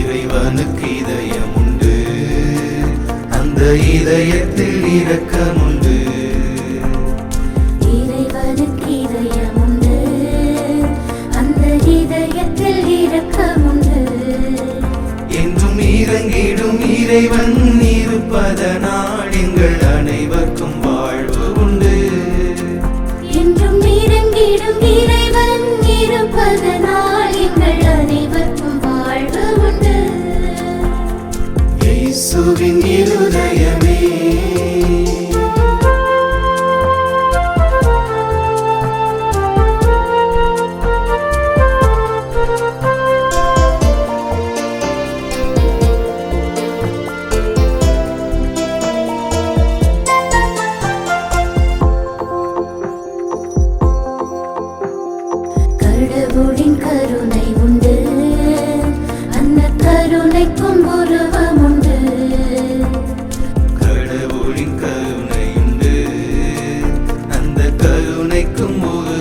இறைவனுக்கு இதயம் உண்டு அந்த இதயத்தில் இரக்கம் உண்டு என்றும் இறங்கிடும் இறைவன் இருப்பதனால் எங்கள் அனைவர் கடவுளின் கருணை உண்டு. அந்த கருணைக்கும் உருவம் உண்டு. கடவுளின் கருணை உண்டு. அந்த கருணைக்கும் உருவம்